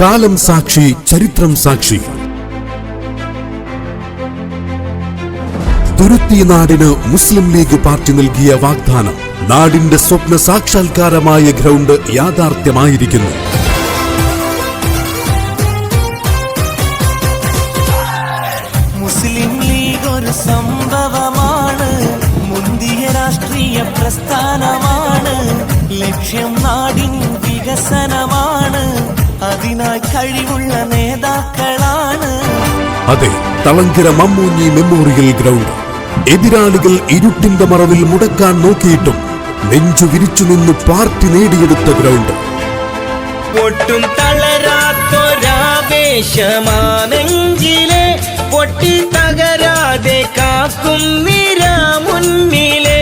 കാലം സാക്ഷി ചരിത്രം സാക്ഷി. തുരുത്തി നാടിന് മുസ്ലിം ലീഗ് പാർട്ടി നൽകിയ വാഗ്ദാനം നാടിന്റെ സ്വപ്ന സാക്ഷാത്കാരമായ ഗ്രൗണ്ട് യാഥാർത്ഥ്യമായിരിക്കുന്നു. മുസ്ലിം ലീഗ് ഒരു സംഭവമാണ് മുന്തിയ രാഷ്ട്രീയ പ്രസ്ഥാനമാണ് ലക്ഷ്യം നാടിൻ വികസനമാണ്. അതിനായി കഴിവുള്ള നേതാക്കളാണ്. അതെ തളങ്കര മമ്മൂഞ്ഞി മെമ്മോറിയൽ ഗ്രൗണ്ട്. എതിരാളികൾ ഇരുട്ടിന്റെ മറവിൽ മുടക്കാൻ നോക്കിയിട്ടും നെഞ്ചു വിരിച്ചു നിന്ന് പാർട്ടി നേടിയെടുത്ത ഗ്രൗണ്ട്. ഒട്ടും തളരാത്തൊരാവേശമാണെങ്കിലെ പൊട്ടി തകരാതെ കാക്കും നിര മുന്നിലെ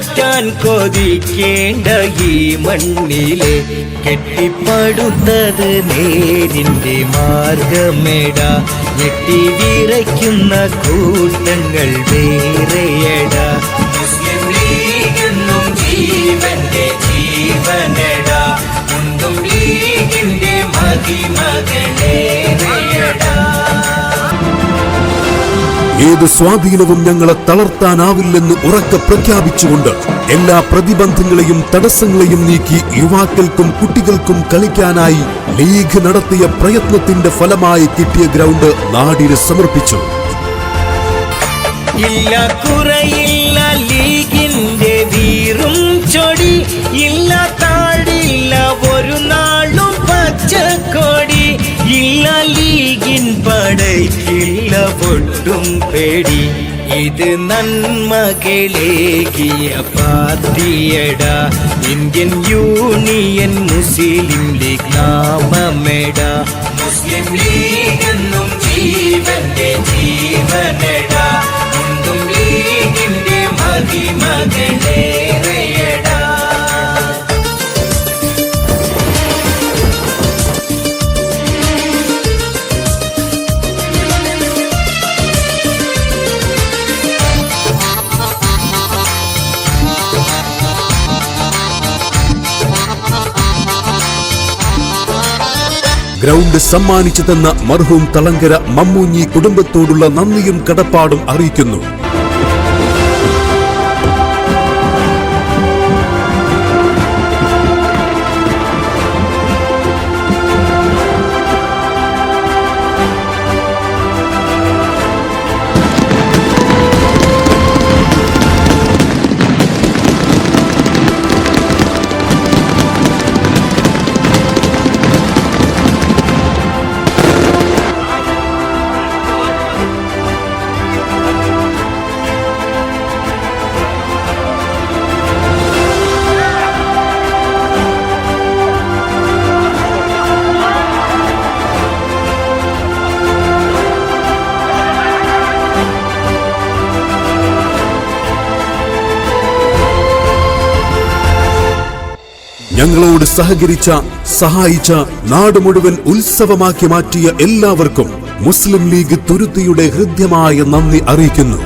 വെട്ടിമാറ്റാൻ കൊതിക്കേണ്ട ഈ മണ്ണിലെ കെട്ടിപ്പടുത്തത് നേരിന്റെ മാർഗമേട. ഞെട്ടി വിറയ്ക്കുന്ന കൂട്ടങ്ങൾ വേറെയട ഏത് സ്വാധീനവും ഞങ്ങളെ തളർത്താനാവില്ലെന്ന് ഉറക്കെ പ്രഖ്യാപിച്ചുകൊണ്ട് എല്ലാ പ്രതിബന്ധങ്ങളെയും തടസ്സങ്ങളെയും നീക്കി യുവാക്കൾക്കും കുട്ടികൾക്കും കളിക്കാനായി ലീഗ് നടത്തിയ പ്രയത്നത്തിന്റെ ഫലമായി കിട്ടിയ ഗ്രൗണ്ട് നാടിന് സമർപ്പിച്ചു. ഇല്ല കുറയില്ല പൊട്ടും പേടി. ഇത് നന്മകളേകിയ പാർട്ടിയട. ഇന്ത്യൻ യൂണിയൻ മുസ്ലിം ലീഗ് നാമമേട. മുസ്ലിം ലീഗ് എന്നും ഗ്രൗണ്ട് സമ്മാനിച്ചു തന്ന മർഹൂം തളങ്കര മമ്മൂഞ്ഞി കുടുംബത്തോടുള്ള നന്ദിയും കടപ്പാടും അറിയിക്കുന്നു ഞങ്ങളോട് സഹകരിച്ച സഹായിച്ച നാട് മുഴുവൻ ഉത്സവമാക്കി മാറ്റിയ എല്ലാവർക്കും മുസ്ലിം ലീഗ് തുരുത്തിയുടെ ഹൃദ്യമായ നന്ദി അറിയിക്കുന്നു.